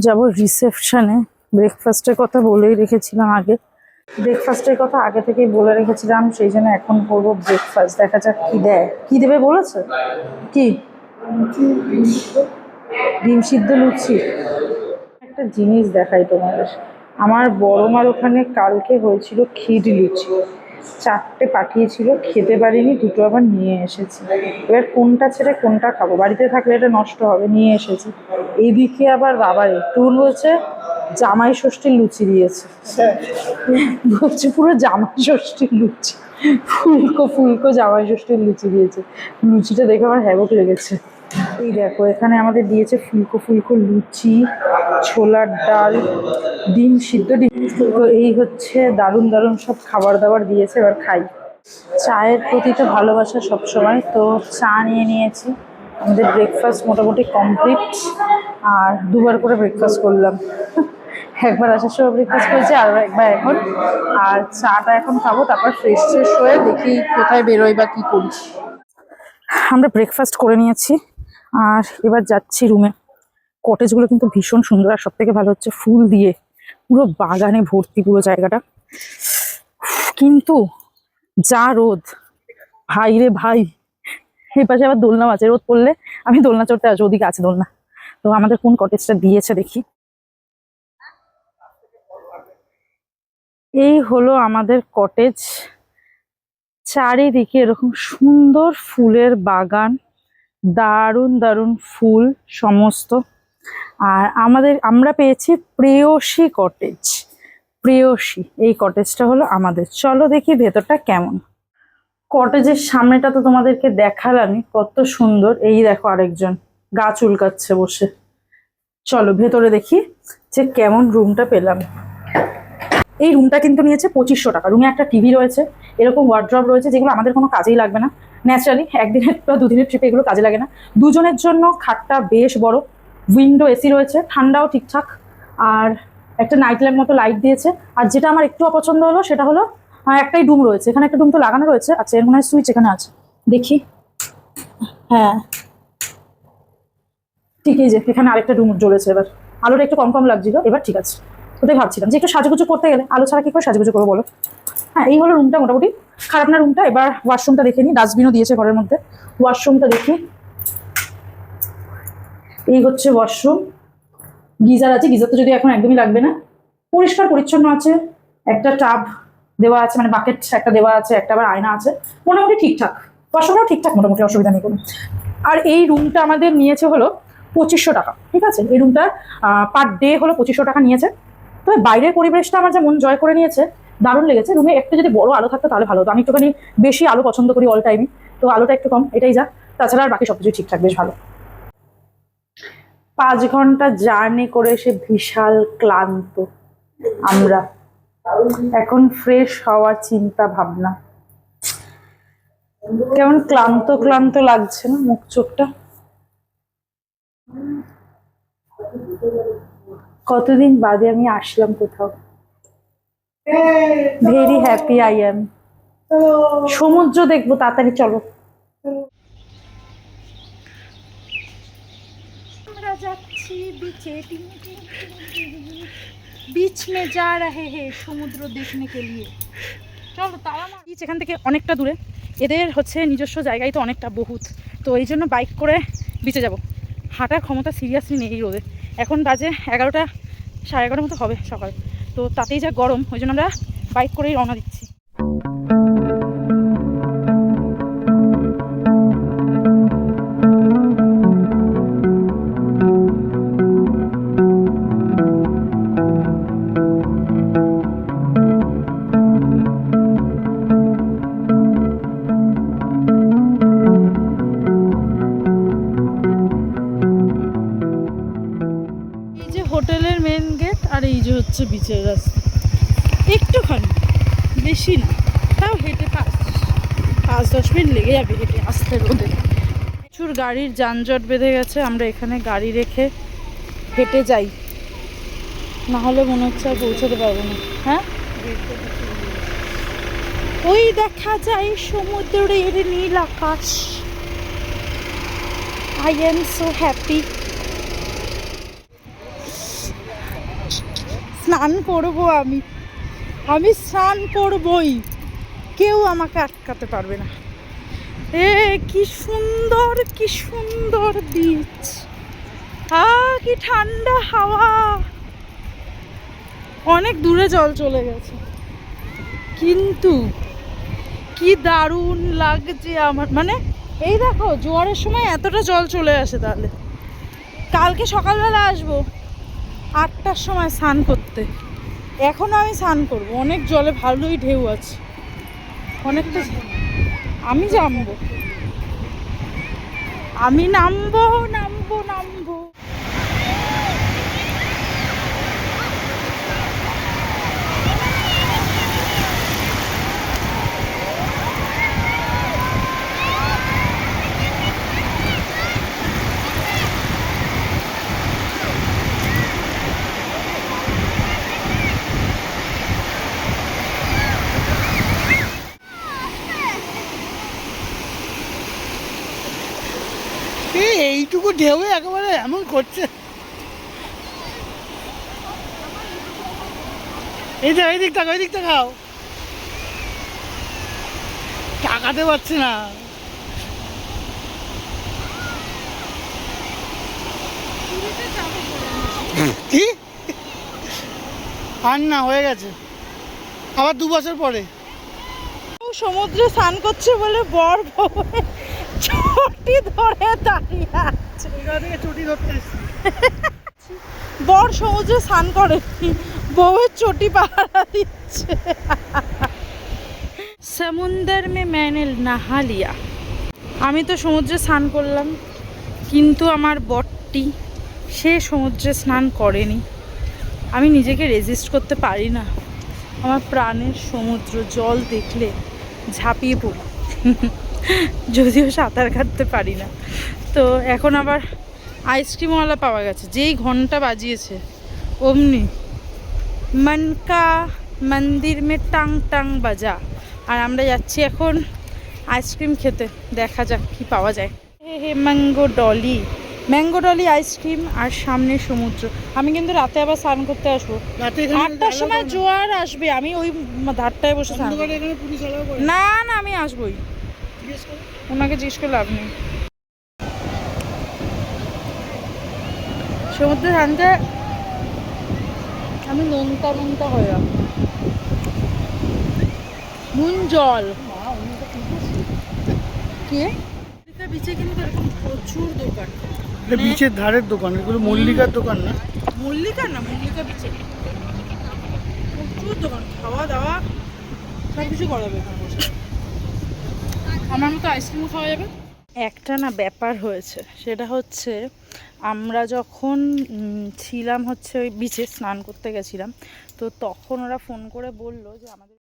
যাব রিসেপশনে ব্রেকফাস্টের কথা বলেই রেখেছিলাম আগে। ব্রেকফাস্টের কথা আগে থেকেই বলে রেখেছিলাম, সেই জন্য এখন করব ব্রেকফাস্ট দেখা যাক কি দেয়। কি দেবে বলেছে? কি? ডিম সিদ্ধ লুচি। একটা জিনিস দেখাই তোমাদের। আমার বড় মার ওখানে কালকে হয়েছিল ক্ষীর লুচি। চারটে পাঠিয়েছিল, খেতে পারিনি, দুটো আবার নিয়ে এসেছি। এবার কোনটা ছেড়ে কোনটা খাব? বাড়িতে থাকলে এটা নষ্ট হবে, নিয়ে এসেছি। এদিকে আবার বাবারে টুল বলছে, জামাই ষষ্ঠীর লুচি দিয়েছে। বলছে পুরো জামাই ষষ্ঠীর লুচি, ফুলকো ফুলকো জামাই ষষ্ঠীর লুচি দিয়েছে। লুচিটা দেখে আমার হ্যাবক লেগেছে। এই দেখো, এখানে আমাদের দিয়েছে ফুলকো ফুলকো লুচি, ছোলার ডাল ডিম সিদ্ধ, ডিম তো এই হচ্ছে দারুণ দারুণ সব খাবার দাবার দিয়েছে, এবার খাই। চায়ের প্রতি তো ভালোবাসা সবসময়, তো চা নিয়ে নিয়েছি। আমাদের ব্রেকফাস্ট মোটামুটি কমপ্লিট আর দুবার করে ব্রেকফাস্ট করলাম। একবার আসার সময় ব্রেকফাস্ট করেছি, আর একবার এখন। আর চাটা এখন খাব, তারপর ফ্রেশ ফ্রেশ হয়ে দেখি কোথায় বেরোই বা কী করি। আমরা ব্রেকফাস্ট করে নিয়েছি, আর এবার যাচ্ছি রুমে কটেজগুলো কিন্তু ভীষণ সুন্দর, আর সব থেকে ভালো হচ্ছে ফুল দিয়ে। পুরো বাগানে ভর্তি পুরো জায়গাটা। কিন্তু যা রোদ, ভাই রে ভাই। এই পাশে আবার দোলনাও আছে, রোদ পড়লে আমি দোলনা চড়তে আসব, ওদিকে আছে দোলনা। তো আমাদের কোন কটেজটা দিয়েছে দেখি। এই হলো আমাদের কটেজ চারিদিকে এরকম সুন্দর ফুলের বাগান, দারুণ দারুণ ফুল, সমস্ত। আর আমাদের, আমরা পেয়েছি প্রেয়সী কটেজ প্রেয়সী, এই কটেজটা হলো আমাদের। চলো দেখি ভেতরটা কেমন। কটেজের সামনেটা তো তোমাদেরকে দেখালামই, কত সুন্দর। এই দেখো আরেকজন, গা চুলকাচ্ছে বসে। চলো ভেতরে দেখি যে কেমন রুমটা পেলাম। এই রুমটা কিন্তু নিয়েছে পঁচিশশো টাকা। রুমে একটা টিভি রয়েছে, এরকম ওয়ার্ড্রপ রয়েছে, যেগুলো আমাদের কোনো কাজেই লাগবে না। ন্যাচারালি একদিনের বা দুদিনের ট্রিপে এগুলো কাজে লাগে না। দুজনের জন্য খাটটা বেশ বড়। উইন্ডো এসি রয়েছে ঠান্ডাও ঠিকঠাক আর একটা নাইট ল্যাম্প মতো লাইট দিয়েছে আর যেটা আমার একটু অপছন্দ হলো সেটা হলো আহ, একটাই ডুম রয়েছে এখানে একটা ডুম তো লাগানো রয়েছে আচ্ছা এর মনে হয় সুইচ এখানে আছে দেখি হ্যাঁ ঠিকই যে এখানে আরেকটা ডুম জ্বলেছে এবার আলোটা একটু কম কম লাগছিল এবার ঠিক আছে ওটাই ভাবছিলাম যে একটু সাজুগুজু করতে গেলে আলো ছাড়া কি করে সাজুগুজু করব বলো হ্যাঁ এই হলো রুমটা মোটামুটি খারাপ না রুমটা এবার ওয়াশরুমটা দেখে নিই ডাস্টবিনও দিয়েছে ঘরের মধ্যে ওয়াশরুমটা দেখি এই হচ্ছে ওয়াশরুম গিজার আছে, গিজার তো যদি এখন একদমই লাগবে না। পরিষ্কার পরিচ্ছন্ন আছে, একটা টাব দেওয়া আছে মানে বাকেট একটা দেওয়া আছে, একটা আবার আয়না আছে, মোটামুটি ঠিকঠাক। ওয়াশরুমটাও ঠিকঠাক মোটামুটি, অসুবিধা নেই কোনো। আর এই রুমটা আমাদের নিয়েছে হলো পঁচিশশো টাকা, ঠিক আছে? এই রুমটা পার ডে হলো পঁচিশশো টাকা নিয়েছে। তবে বাইরের পরিবেশটা আমার যেমন জয় করে নিয়েছে, দারুণ লেগেছে। রুমে একটু যদি বড় আলো থাকতো তাহলে ভালো হতো। আমি একটুখানি বেশি আলো পছন্দ করি অল টাইমই তো আলোটা একটু কম, এটাই যা। তাছাড়া আর বাকি সব কিছু ঠিকঠাক, বেশ ভালো। পাঁচ ঘণ্টা জার্নি করে এসে বিশাল ক্লান্ত আমরা। এখন ফ্রেশ হওয়ার চিন্তা ভাবনা। কেমন ক্লান্ত ক্লান্ত লাগছে না মুখ চোখটা? কতদিন বাদে আমি আসলাম কোথাও। ভেরি হ্যাপি আই এম সমুদ্র দেখব, তাড়াতাড়ি চলো আমরা যাচ্ছি বিচ মে যা রে হে সমুদ্র দেখনে কে লিয়ে চলো তারা বিচ এখান থেকে অনেকটা দূরে এদের হচ্ছে নিজস্ব জায়গায় তো অনেকটা বহুত। তো এই জন্য বাইক করে বিচে যাব। হাঁটার ক্ষমতা সিরিয়াসলি নেই এই রোদে। এখন বাজে এগারোটা, সাড়ে এগারোটার মতো হবে সকাল। তো তাতেই যা গরম, ওই জন্য আমরা বাইক করেই রওনা দিচ্ছি। হোটেলের মেন গেট আর এই যে হচ্ছে বিচের রাস্তা। একটুখানি, বেশি না, তাও হেঁটে পাঁচ পাঁচ দশ মিনিট লেগে যাবে হেঁটে আসতে রোদে। প্রচুর গাড়ির যানজট বেঁধে গেছে, আমরা এখানে গাড়ি রেখে হেঁটে যাই। না হলে মনে হচ্ছে আর পৌঁছাতে পারব না। হ্যাঁ? ওই দেখা যায় সমুদ্রের নীল আকাশ। আই এম সো হ্যাপি স্নান করব আমি। আমি স্নান করবই। কেউ আমাকে আটকাতে পারবে না। এ, কি সুন্দর কি সুন্দর বিচ আ, কি ঠান্ডা হাওয়া। অনেক দূরে জল চলে গেছে। কিন্তু কি দারুণ লাগছে আমার। মানে এই দেখো, জোয়ারের সময় এতটা জল চলে আসে তাহলে। কালকে সকালবেলা আসব। আটটার সময় স্নান করতে এখনও আমি স্নান করব। অনেক জলে ভালোই ঢেউ আছে। অনেকটা আমি নামবো আমি নামবো নামবো নামবো। এইটুকু ঢেউ একেবারে এমন করছে। এই দেখ ওই দিক তাকাও এই দিক তাকাও তাকাতে পারছে না। কি? আর না, হয়ে গেছে। আবার দু বছর পরে। সমুদ্রে স্নান করছে বলে বর বউ ছটি ধরে দাঁড়িয়ে আছে এখান থেকে ছুটি ধরতে এসছি বর সমুদ্রে স্নান করে বউয়ের চটি পাহারা দিচ্ছে সমুন্দর মে मैंने नहा लिया আমি তো সমুদ্রে স্নান করলাম কিন্তু আমার বরটি সে সমুদ্রে স্নান করেনি আমি নিজেকে রেজিস্ট করতে পারি না আমার প্রাণের সমুদ্র জল দেখলে ঝাঁপিয়ে পড়ি যদিও সাঁতার কাটতে পারি না। তো এখন আবার আইসক্রিমওয়ালা পাওয়া গেছে। যেই ঘণ্টা বাজিয়েছে অমনি মনকা মন্দির মে টাং টাং বাজা। আর আমরা যাচ্ছি এখন আইসক্রিম খেতে। দেখা যাক কি পাওয়া যায়। Hey hey mango dolly mango dolly ice cream আর সামনে সমুদ্র। আমি কিন্তু রাতে আবার স্নান করতে আসব। আটটার সময় জোয়ার আসবে। আমি ওই ধারটায় বসে না না আমি আসবোই। ওনাকে জিজ্ঞেস করে লাভ নেই। সমুদ্রে স্নানটা আমি নোনতা নোনতা হয়ে গেলাম নুন জল। কে? বিচে কিন্তু এরকম প্রচুর দোকান। এটা বিচের ধারের দোকান এগুলো মল্লিকার দোকান না? মল্লিকা না মল্লিকা বিচে। প্রচুর দোকান খাওয়া দাওয়া সব কিছু করাবে এখানে বসে। আমার মতো আইসক্রিম খাওয়া যাবে? একটা না ব্যাপার হয়েছে, সেটা হচ্ছে আমরা যখন ছিলাম হচ্ছে ওই বিচে স্নান করতে গেছিলাম, তো তখন ওরা ফোন করে বলল যে আমাদের